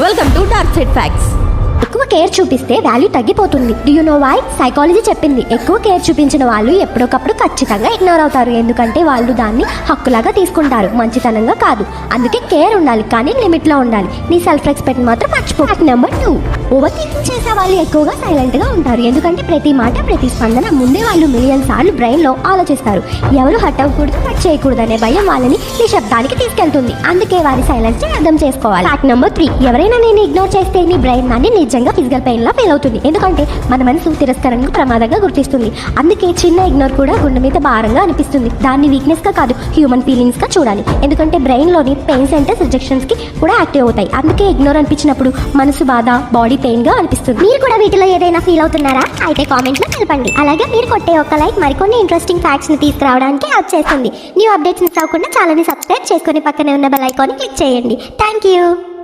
Welcome to dark side facts ఎక్కువ care చూపిస్తే value తగ్గిపోతుంది. Do you know why psychology చెప్పింది. ఎక్కువ కేర్ చూపించిన వాళ్ళు ఎప్పటికప్పుడు ఖచ్చితంగా ఇగ్నోర్ అవుతారు. ఎందుకంటే వాళ్ళు దాన్ని హక్కులాగా తీసుకుంటారు. మంచితనంగా కాదు. అందుకే కేర్ ఉండాలి కానీ లిమిట్లో ఉండాలి. నీ సెల్ఫ్ రెస్పెక్ట్ మాత్రం మర్చిపో. నెంబర్ టూ ఓవర్ థింకింగ్ చేసే వాళ్ళు ఎక్కువగా సైలెంట్గా ఉంటారు. ఎందుకంటే ప్రతి మాట ప్రతి స్పందన ముందే వాళ్ళు మిలియన్ సార్లు బ్రెయిన్లో ఆలోచిస్తారు. ఎవరు హట్ అవ్వకూడదు హట్ చేయకూడదు అనే భయం వాళ్ళని నిశ్శబ్దానికి తీసుకెళ్తుంది. అందుకే వారి సైలెన్స్ అర్థం చేసుకోవాలి. ఫ్యాక్ట్ నెంబర్ త్రీ ఎవరైనా నేను ఇగ్నోర్ చేస్తే నీ బ్రెయిన్ దాన్ని నిజంగా ఫిజికల్ పెయిన్లా ఫీల్ అవుతుంది. ఎందుకంటే మన మనసు తిరస్కరణకు ప్రమాదంగా గుర్తిస్తుంది. అందుకే చిన్న ఇగ్నోర్ కూడా గుండె మీద భారంగా అనిపిస్తుంది. దాన్ని వీక్నెస్గా కాదు హ్యూమన్ ఫీలింగ్స్గా చూడాలి. ఎందుకంటే బ్రెయిన్లోని పెయిన్ సెంటర్స్ రిజెక్షన్స్కి కూడా యాక్టివ్ అవుతాయి. అందుకే ఇగ్నోర్ అనిపించినప్పుడు మనసు బాధ బాడీ పెయిన్గా అనిపిస్తుంది. మీరు కూడా వీటిలో ఏదైనా ఫీల్ అవుతున్నారా? అయితే కామెంట్లో తెలపండి. అలాగే మీరు కొట్టే ఒక లైక్ మరికొన్ని ఇంట్రెస్టింగ్ ఫ్యాక్ట్స్ని తీసుకురావడానికి హెల్ప్ చేస్తుంది. న్యూ అప్డేట్స్ మిస్ అవ్వకుండా చాలా సబ్స్క్రైబ్ చేసుకుని పక్కనే ఉన్న బెల్ ఐకాన్ క్లిక్ చేయండి. Thank you